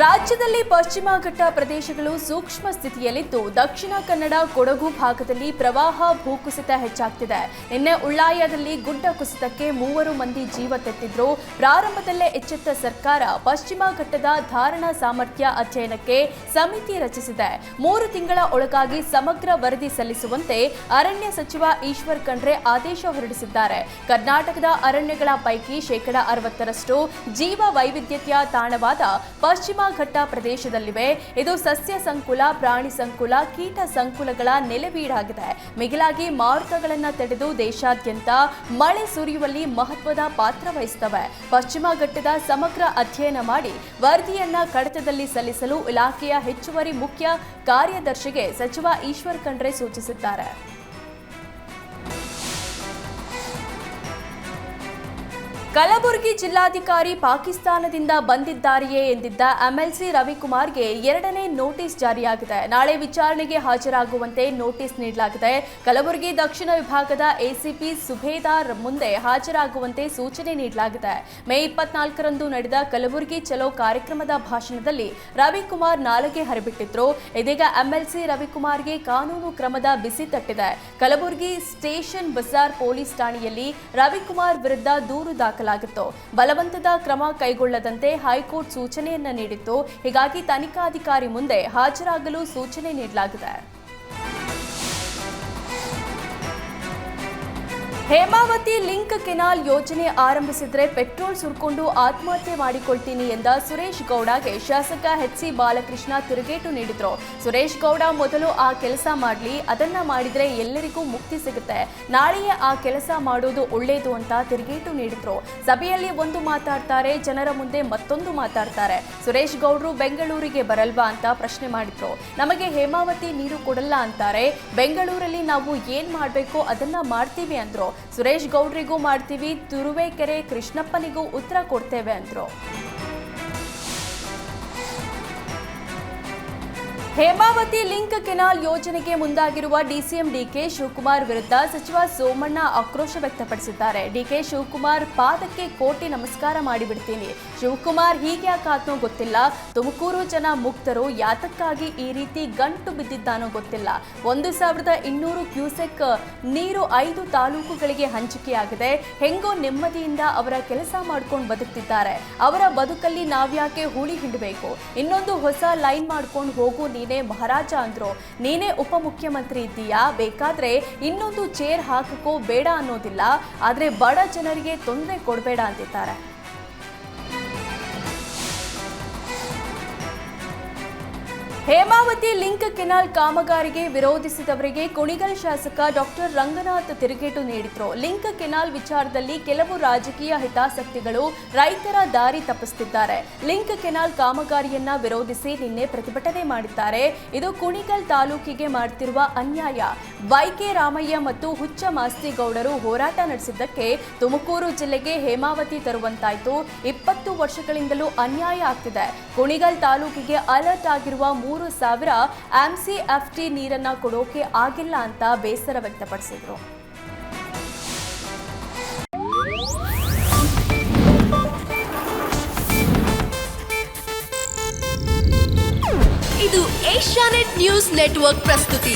ರಾಜ್ಯದಲ್ಲಿ ಪಶ್ಚಿಮ ಘಟ್ಟ ಪ್ರದೇಶಗಳು ಸೂಕ್ಷ್ಮ ಸ್ಥಿತಿಯಲ್ಲಿದ್ದು, ದಕ್ಷಿಣ ಕನ್ನಡ ಕೊಡಗು ಭಾಗದಲ್ಲಿ ಪ್ರವಾಹ ಭೂಕುಸಿತ ಹೆಚ್ಚಾಗ್ತಿದೆ. ನಿನ್ನೆ ಉಳ್ಳಾಯದಲ್ಲಿ ಗುಡ್ಡ ಕುಸಿತಕ್ಕೆ ಮೂವರು ಮಂದಿ ಜೀವ ತೆತ್ತಿದ್ರು. ಪ್ರಾರಂಭದಲ್ಲೇ ಎಚ್ಚೆತ್ತ ಸರ್ಕಾರ ಪಶ್ಚಿಮ ಘಟ್ಟದ ಧಾರಣಾ ಸಾಮರ್ಥ್ಯ ಅಧ್ಯಯನಕ್ಕೆ ಸಮಿತಿ ರಚಿಸಿದೆ. ಮೂರು ತಿಂಗಳ ಒಳಗಾಗಿ ಸಮಗ್ರ ವರದಿ ಸಲ್ಲಿಸುವಂತೆ ಅರಣ್ಯ ಸಚಿವ ಈಶ್ವರ್ ಖಂಡ್ರೆ ಆದೇಶ ಹೊರಡಿಸಿದ್ದಾರೆ. ಕರ್ನಾಟಕದ ಅರಣ್ಯಗಳ ಪೈಕಿ ಶೇಕಡಾ ಅರವತ್ತರಷ್ಟು ಜೀವ ವೈವಿಧ್ಯತೆಯ ತಾಣವಾದ ಪಶ್ಚಿಮ ಘಟ್ಟ ಪ್ರದೇಶದಲ್ಲಿವೆ. ಇದು ಸಸ್ಯ ಸಂಕುಲ, ಪ್ರಾಣಿ ಸಂಕುಲ, ಕೀಟ ಸಂಕುಲಗಳ ನೆಲೆವೀಡಾಗಿದೆ ಮಿಗಿಲಾಗಿ ಮಾರುತಗಳನ್ನು ತಡೆದು ದೇಶಾದ್ಯಂತ ಮಳೆ ಸುರಿಯುವಲ್ಲಿ ಮಹತ್ವದ ಪಾತ್ರ ವಹಿಸುತ್ತವೆ ಪಶ್ಚಿಮ ಘಟ್ಟದ ಸಮಗ್ರ ಅಧ್ಯಯನ ಮಾಡಿ ವರದಿಯನ್ನ ಕಡತದಲ್ಲಿ ಸಲ್ಲಿಸಲು ಇಲಾಖೆಯ ಹೆಚ್ಚುವರಿ ಮುಖ್ಯ ಕಾರ್ಯದರ್ಶಿಗೆ ಸಚಿವ ಈಶ್ವರ್ ಖಂಡ್ರೆ ಸೂಚಿಸಿದ್ದಾರೆ. ಕಲಬುರಗಿ ಜಿಲ್ಲಾಧಿಕಾರಿ ಪಾಕಿಸ್ತಾನದಿಂದ ಬಂದಿದ್ದಾರೆಯೇ ಎಂದಿದ್ದ ಎಂಎಲ್ಸಿ ರವಿಕುಮಾರ್ಗೆ ಎರಡನೇ ನೋಟಿಸ್ ಜಾರಿಯಾಗಿದೆ. ನಾಳೆ ವಿಚಾರಣೆಗೆ ಹಾಜರಾಗುವಂತೆ ನೋಟಿಸ್ ನೀಡಲಾಗಿದೆ. ಕಲಬುರಗಿ ದಕ್ಷಿಣ ವಿಭಾಗದ ಎಸಿಪಿ ಸುಬೇದಾರ್ ಮುಂದೆ ಹಾಜರಾಗುವಂತೆ ಸೂಚನೆ ನೀಡಲಾಗಿದೆ. ಮೇ ಇಪ್ಪತ್ನಾಲ್ಕರಂದು ನಡೆದ ಕಲಬುರಗಿ ಚಲೋ ಕಾರ್ಯಕ್ರಮದ ಭಾಷಣದಲ್ಲಿ ರವಿಕುಮಾರ್ ನಾಲಗೆ ಹರಿಬಿಟ್ಟಿದ್ರು. ಇದೀಗ ಎಂಎಲ್ಸಿ ರವಿಕುಮಾರ್ಗೆ ಕಾನೂನು ಕ್ರಮದ ಬಿಸಿ ತಟ್ಟಿದೆ. ಕಲಬುರಗಿ ಸ್ಟೇಷನ್ ಬಜಾರ್ ಪೊಲೀಸ್ ಠಾಣೆಯಲ್ಲಿ ರವಿಕುಮಾರ್ ವಿರುದ್ಧ ದೂರು ದಾಖಲಾಗಿತ್ತು. ಬಲವಂತದ ಕ್ರಮ ಕೈಗೊಳ್ಳದಂತೆ ಹೈಕೋರ್ಟ್ ಸೂಚನೆಯನ್ನ ನೀಡಿತ್ತು. ಹೀಗಾಗಿ ತನಿಖಾಧಿಕಾರಿ ಮುಂದೆ ಹಾಜರಾಗಲು ಸೂಚನೆ ನೀಡಲಾಗಿದೆ. ಹೇಮಾವತಿ ಲಿಂಕ್ ಕೆನಾಲ್ ಯೋಜನೆ ಆರಂಭಿಸಿದ್ರೆ ಪೆಟ್ರೋಲ್ ಸುರ್ಕೊಂಡು ಆತ್ಮಹತ್ಯೆ ಮಾಡಿಕೊಳ್ತೀನಿ ಎಂದ ಸುರೇಶ್ ಗೌಡಗೆ ಶಾಸಕ ಎಚ್ ಸಿ ಬಾಲಕೃಷ್ಣ ತಿರುಗೇಟು ನೀಡಿದ್ರು. ಸುರೇಶ್ ಗೌಡ ಮೊದಲು ಆ ಕೆಲಸ ಮಾಡಲಿ, ಅದನ್ನ ಮಾಡಿದ್ರೆ ಎಲ್ಲರಿಗೂ ಮುಕ್ತಿ ಸಿಗುತ್ತೆ. ನಾಳೆಯೇ ಆ ಕೆಲಸ ಮಾಡೋದು ಒಳ್ಳೇದು ಅಂತ ತಿರುಗೇಟು ನೀಡಿದ್ರು. ಸಭೆಯಲ್ಲಿ ಒಂದು ಮಾತಾಡ್ತಾರೆ, ಜನರ ಮುಂದೆ ಮತ್ತೊಂದು ಮಾತಾಡ್ತಾರೆ. ಸುರೇಶ್ ಗೌಡ್ರು ಬೆಂಗಳೂರಿಗೆ ಬರಲ್ವಾ ಅಂತ ಪ್ರಶ್ನೆ ಮಾಡಿದ್ರು. ನಮಗೆ ಹೇಮಾವತಿ ನೀರು ಕೊಡಲ್ಲ ಅಂತಾರೆ, ಬೆಂಗಳೂರಲ್ಲಿ ನಾವು ಏನ್ ಮಾಡಬೇಕು ಅದನ್ನ ಮಾಡ್ತೀವಿ ಅಂದ್ರು. ಸುರೇಶ್ ಗೌಡ್ರಿಗೂ ಮಾಡ್ತೀವಿ ತುರುವೇಕೆರೆ ಕೃಷ್ಣಪ್ಪನಿಗೂ ಉತ್ತರ ಕೊಡ್ತೇವೆ ಅಂದ್ರು. ಹೇಮಾವತಿ ಲಿಂಕ್ ಕೆನಾಲ್ ಯೋಜನೆಗೆ ಮುಂದಾಗಿರುವ ಡಿಸಿಎಂ ಡಿಕೆ ಶಿವಕುಮಾರ್ ವಿರುದ್ಧ ಸಚಿವ ಸೋಮಣ್ಣ ಆಕ್ರೋಶ ವ್ಯಕ್ತಪಡಿಸಿದ್ದಾರೆ. ಡಿಕೆ ಶಿವಕುಮಾರ್ ಪಾದಕ್ಕೆ ಕೋಟಿ ನಮಸ್ಕಾರ ಮಾಡಿಬಿಡ್ತೀನಿ. ಶಿವಕುಮಾರ್ ಹೀಗೆ ಯಾಕಾತನೋ ಗೊತ್ತಿಲ್ಲ. ತುಮಕೂರು ಜನ ಮುಕ್ತರು ಯಾತಕ್ಕಾಗಿ ಈ ರೀತಿ ಗಂಟು ಬಿದ್ದಿದ್ದಾನೋ ಗೊತ್ತಿಲ್ಲ. ಒಂದು ಸಾವಿರದ ಇನ್ನೂರು ಕ್ಯೂಸೆಕ್ ನೀರು ಐದು ತಾಲೂಕುಗಳಿಗೆ ಹಂಚಿಕೆಯಾಗಿದೆ. ಹೆಂಗೋ ನೆಮ್ಮದಿಯಿಂದ ಅವರ ಕೆಲಸ ಮಾಡ್ಕೊಂಡು ಬದುಕ್ತಿದ್ದಾರೆ. ಅವರ ಬದುಕಲ್ಲಿ ನಾವ್ಯಾಕೆ ಹೂಳಿ ಹಿಂಡಬೇಕು? ಇನ್ನೊಂದು ಹೊಸ ಲೈನ್ ಮಾಡ್ಕೊಂಡು ಹೋಗು ನೀನೇ ಮಹಾರಾಜ ಅಂದ್ರು, ನೀನೇ ಉಪಮುಖ್ಯಮಂತ್ರಿ ಇದ್ದೀಯಾ? ಬೇಕಾದ್ರೆ ಇನ್ನೊಂದು ಚೇರ್ ಹಾಕಕೋ ಬೇಡ ಅನ್ನೋದಿಲ್ಲ, ಆದ್ರೆ ಬಡ ಜನರಿಗೆ ತೊಂದರೆ ಕೊಡಬೇಡ ಅಂತಿದ್ದಾರೆ. ಹೇಮಾವತಿ ಲಿಂಕ್ ಕೆನಾಲ್ ಕಾಮಗಾರಿಗೆ ವಿರೋಧಿಸಿದವರಿಗೆ ಕುಣಿಗಲ್ ಶಾಸಕ ಡಾಕ್ಟರ್ ರಂಗನಾಥ್ ತಿರುಗೇಟು ನೀಡಿದ್ರು. ಲಿಂಕ್ ಕೆನಾಲ್ ವಿಚಾರದಲ್ಲಿ ಕೆಲವು ರಾಜಕೀಯ ಹಿತಾಸಕ್ತಿಗಳು ರೈತರ ದಾರಿ ತಪ್ಪಿಸುತ್ತಿದ್ದಾರೆ. ಲಿಂಕ್ ಕೆನಾಲ್ ಕಾಮಗಾರಿಯನ್ನ ವಿರೋಧಿಸಿ ನಿನ್ನೆ ಪ್ರತಿಭಟನೆ ಮಾಡಿದ್ದಾರೆ. ಇದು ಕುಣಿಗಲ್ ತಾಲೂಕಿಗೆ ಮಾಡುತ್ತಿರುವ ಅನ್ಯಾಯ. ವೈಕೆ ರಾಮಯ್ಯ ಮತ್ತು ಹುಚ್ಚ ಮಾಸ್ತಿಗೌಡರು ಹೋರಾಟ ನಡೆಸಿದ್ದಕ್ಕೆ ತುಮಕೂರು ಜಿಲ್ಲೆಗೆ ಹೇಮಾವತಿ ತರುವಂತಾಯ್ತು. ಇಪ್ಪತ್ತು ವರ್ಷಗಳಿಂದಲೂ ಅನ್ಯಾಯ ಆಗ್ತಿದೆ. ಕುಣಿಗಲ್ ತಾಲೂಕಿಗೆ ಅಲರ್ಟ್ ಆಗಿರುವ ಮೂರು ಸಾವಿರ ಟಿ ನೀರನ್ನ ಕೊಡೋಕೆ ಆಗಿಲ್ಲ ಅಂತ ಬೇಸರ ವ್ಯಕ್ತಪಡಿಸಿದರು. ಇದು ಏಷ್ಯಾನೆಟ್ ನ್ಯೂಸ್ ನೆಟ್ವರ್ಕ್ ಪ್ರಸ್ತುತಿ.